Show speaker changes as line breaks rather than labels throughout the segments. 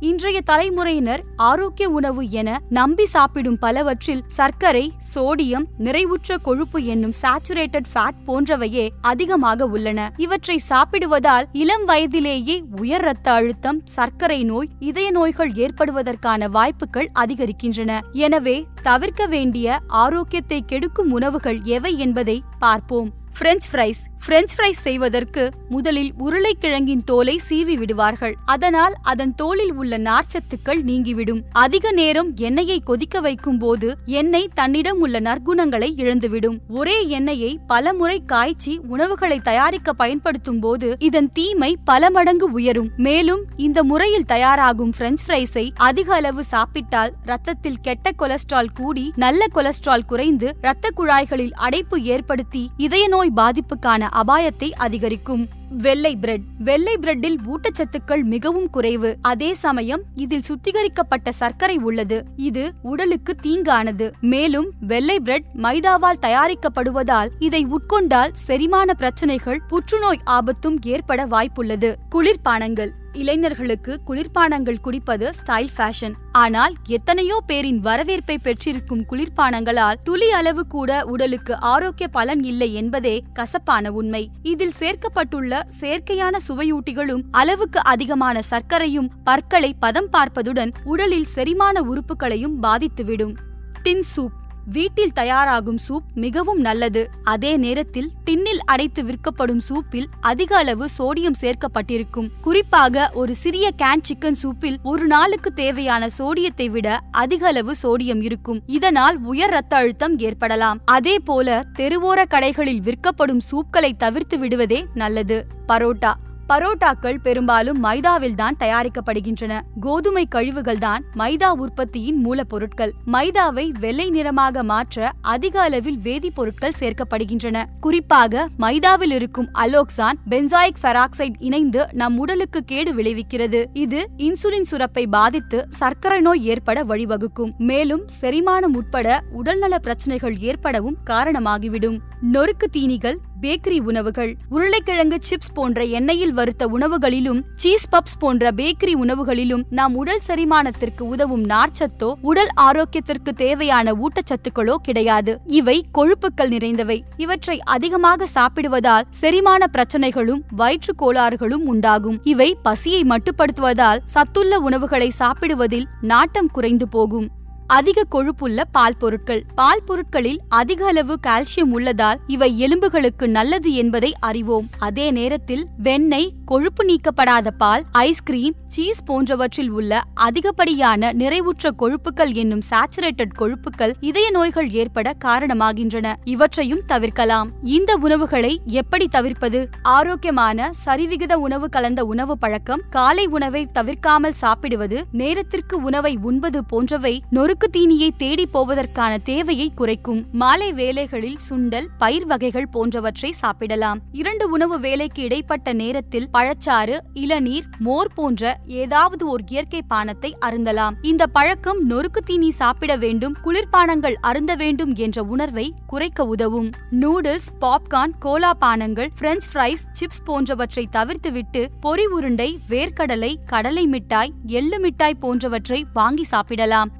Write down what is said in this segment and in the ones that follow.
இன்றைய தலைமுறையினர் ஆரோக்கிய உணவு என நம்பி சாப்பிடும் பலவற்றில் சர்க்கரை சோடியம் நிறைவுற்ற கொழுப்பு என்னும் சாச்சுரேட்டட் ஃபேட் போன்றவையே அதிகமாக உள்ளன. இவற்றை சாப்பிடுவதால் இளம் வயதிலேயே உயர் ரத்த அழுத்தம் சர்க்கரை நோய் இதய நோய்கள் ஏற்படுவதற்கான வாய்ப்புகள் அதிகரிக்கின்றன. எனவே தவிர்க்க வேண்டிய ஆரோக்கியத்தை கெடுக்கும் உணவுகள் எவை என்பதை பார்ப்போம். பிரெஞ்ச் ஃப்ரைஸ் பிரெஞ்ச் ஃப்ரைஸ் செய்வதற்கு முதலில் உருளைக்கிழங்கின் தோலை சீவி விடுவார்கள். அதனால் அதன் தோலில் உள்ள நார்ச்சத்துக்கள் நீங்கிவிடும். அதிக நேரம் எண்ணெயை கொதிக்க வைக்கும் போது எண்ணெய் தன்னிடம் உள்ள நற்குணங்களை இழந்துவிடும். ஒரே எண்ணெயை பல முறை காய்ச்சி உணவுகளை தயாரிக்க பயன்படுத்தும் போது இதன் தீமை பல மடங்கு உயரும். மேலும் இந்த முறையில் தயாராகும் பிரெஞ்ச் ஃப்ரைஸை அதிக அளவு சாப்பிட்டால் ரத்தத்தில் கெட்ட கொலஸ்ட்ரால் கூடி நல்ல கொலஸ்ட்ரால் குறைந்து இரத்த குழாய்களில் அடைப்பு ஏற்படுத்தி இதய நோய் பாதிப்புக்கான அபாயத்தை அதிகரிக்கும். வெள்ளை பிரெட். வெள்ளை பிரெட்டில் ஊட்டச்சத்துக்கள் மிகவும் குறைவு. அதே சமயம் இதில் சுத்திகரிக்கப்பட்ட சர்க்கரை உள்ளது. இது உடலுக்கு தீங்கானது. மேலும் வெள்ளை பிரெட் மைதாவால் தயாரிக்கப்படுவதால் இதை உட்கொண்டால் செரிமான பிரச்சனைகள் புற்றுநோய் ஆபத்தும் ஏற்பட வாய்ப்புள்ளது. குளிர்பானங்கள். இளைஞர்களுக்கு குளிர்பானங்கள் குடிப்பது ஸ்டைல் ஃபேஷன் ஆனால் எத்தனையோ பேரின் வரவேற்பை பெற்றிருக்கும் குளிர்பானங்களால் துளி அளவு கூட உடலுக்கு ஆரோக்கிய பலன் இல்லை என்பதே கசப்பான உண்மை. இதில் சேர்க்கப்பட்டுள்ள செயற்கையான சுவையூட்டிகளும் அளவுக்கு அதிகமான சர்க்கரையும் பற்களை பதம் பார்ப்பதுடன் உடலில் செரிமான உறுப்புகளையும் பாதித்துவிடும். டின் சூப். வீட்டில் தயாராகும் சூப் மிகவும் நல்லது. அதே நேரத்தில் டின்னில் அடைத்து விற்கப்படும் சூப்பில் அதிக அளவு சோடியம் சேர்க்கப்பட்டிருக்கும். குறிப்பாக ஒரு சிறிய கேன் சிக்கன் சூப்பில் ஒரு நாளுக்கு தேவையான சோடியத்தை விட அதிக அளவு சோடியம் இருக்கும். இதனால் உயர் ரத்த அழுத்தம் ஏற்படலாம். அதே போல தெருவோர கடைகளில் விற்கப்படும் சூப்களை தவிர்த்து விடுவதே நல்லது. பரோட்டா. பரோட்டாக்கள் பெரும்பாலும் மைதாவில் தான் தயாரிக்கப்படுகின்றன. கோதுமை கழிவுகள் தான் மைதா உற்பத்தியின் மூலப்பொருட்கள். மைதாவை வெள்ளை நிறமாக மாற்ற அதிக அளவில் வேதிப்பொருட்கள் சேர்க்கப்படுகின்றன. குறிப்பாக மைதாவில் இருக்கும் அலோக்சான் பென்சாயிக் பெராக்சைடு இணைந்து நம் உடலுக்கு கேடு விளைவிக்கிறது. இது இன்சுலின் சுரப்பை பாதித்து சர்க்கரை நோய் ஏற்பட வழிவகுக்கும். மேலும் செரிமானம் உட்பட உடல்நல பிரச்சனைகள் ஏற்படவும் காரணமாகிவிடும். நொறுக்கு தீனிகள் பேக்கரி உணவுகள் உருளைக்கிழங்கு சிப்ஸ் போன்ற எண்ணெயில் வறுத்த உணவுகளிலும் சீஸ் பப்ஸ் போன்ற பேக்கரி உணவுகளிலும் நாம் உடல் செரிமானத்திற்கு உதவும் நார்ச்சத்தோ உடல் ஆரோக்கியத்திற்கு தேவையான ஊட்டச்சத்துக்களோ கிடையாது. இவை கொழுப்புக்கள் நிறைந்தவை. இவற்றை அதிகமாக சாப்பிடுவதால் செரிமான பிரச்சனைகளும் வயிற்று கோளாறுகளும் உண்டாகும். இவை பசியை மட்டுப்படுத்துவதால் சத்துள்ள உணவுகளை சாப்பிடுவதில் நாட்டம் குறைந்து போகும். அதிக கொழுப்புள்ள பால் பொருட்கள். பால் பொருட்களில் அதிக அளவு கால்சியம் உள்ளதால் இவை எலும்புகளுக்கு நல்லது என்பதை அறிவோம். அதே நேரத்தில் வெண்ணெய் கொழுப்பு நீக்கப்படாத பால் ஐஸ்கிரீம் சீஸ் போன்றவற்றில் உள்ள அதிகப்படியான நிறைவுற்ற கொழுப்புகள் என்னும் சாச்சுரேட்டட் கொழுப்புகள் இதய நோய்கள் ஏற்பட காரணமாகின்றன. இவற்றையும் தவிர்க்கலாம். இந்த உணவுகளை எப்படி தவிர்ப்பது? ஆரோக்கியமான சரிவிகித உணவு கலந்த உணவு பழக்கம் காலை உணவை தவிர்க்காமல் சாப்பிடுவது நேரத்திற்கு உணவை உண்பது போன்றவை நொறுக்கு தீனியை தேடி போவதற்கான தேவையை குறைக்கும். மாலை வேலைகளில் சுண்டல் பயிர் வகைகள் போன்றவற்றை சாப்பிடலாம். இரண்டு உணவு வேலைக்கு இடைப்பட்ட நேரத்தில் பழச்சாறு இளநீர் மோர் போன்ற ஏதாவது ஒரு இயற்கை பானத்தை அருந்தலாம். இந்த பழக்கம் நொறுக்கு தீனி சாப்பிட வேண்டும் குளிர்பானங்கள் அருந்த வேண்டும் என்ற உணர்வை குறைக்க உதவும். நூடுல்ஸ் பாப்கார்ன் கோலா பானங்கள் பிரெஞ்ச் ஃப்ரைஸ் சிப்ஸ் போன்றவற்றை தவிர்த்துவிட்டு பொரி உருண்டை வேர்க்கடலை கடலை மிட்டாய் எள்ளு மிட்டாய் போன்றவற்றை வாங்கி சாப்பிடலாம்.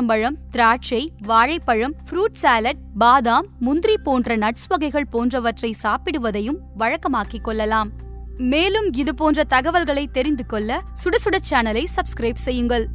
பேரிச்சம்பழம் திராட்சை வாழைப்பழம் ஃப்ரூட் சாலட் பாதாம் முந்திரி போன்ற நட்ஸ் வகைகள் போன்றவற்றை சாப்பிடுவதையும் வழக்கமாக்கிக் கொள்ளலாம். மேலும் இது போன்ற தகவல்களை தெரிந்து கொள்ள சுட சுட சேனலை சப்ஸ்கிரைப் செய்யுங்கள்.